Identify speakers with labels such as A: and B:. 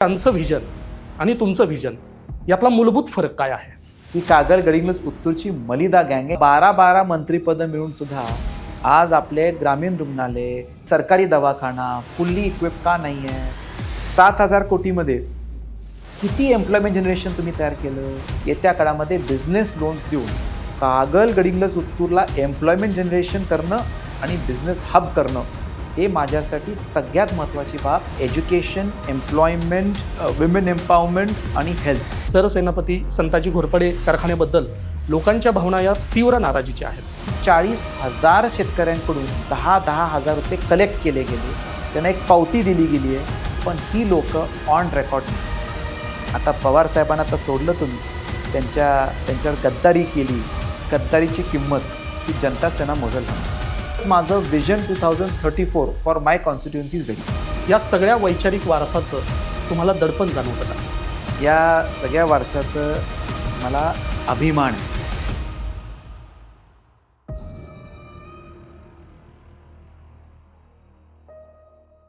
A: त्यांचं व्हिजन आणि तुमचं व्हिजन यातला मूलभूत फरक काय आहे?
B: ही कागल गडिंग्लज उत्तूरची मलिदा गँग आहे. बारा बारा मंत्रीपद मिळून सुद्धा आज आपले ग्रामीण रुग्णालय सरकारी दवाखाना फुल्ली इक्विप का नाही आहे? सात हजार कोटीमध्ये किती एम्प्लॉयमेंट जनरेशन तुम्ही तयार केलं? येत्या काळामध्ये बिझनेस लोन्स देऊन कागल गडिंगलज उत्तूरला एम्प्लॉयमेंट जनरेशन करणं आणि बिझनेस हब करणं. हे माझ्यासाठी सगळ्यात महत्त्वाची बाब एज्युकेशन एम्प्लॉयमेंट विमेन एम्पॉवरमेंट आणि हेल्थ
A: सरसेनापती संताजी घोरपडे कारखान्याबद्दल लोकांच्या भावना या तीव्र नाराजीच्या आहेत.
B: चाळीस हजार शेतकऱ्यांकडून दहा दहा हजार रुपये कलेक्ट केले गेले. त्यांना एक पावती दिली गेली आहे पण ही लोक ऑन रेकॉर्ड आता पवार साहेबांना आता सोडलं तुम्ही. त्यांच्या त्यांच्यावर गद्दारी केली. गद्दारीची किंमत ही जनताच त्यांना मोजल माझं vision two thousand thirty four for my constituencies is ready
A: या सगळ्या वैचारिक वारसाचं तुम्हाला दडपण जाणवतं का?
B: या सगळ्या वारसाचं मला अभिमान आहे.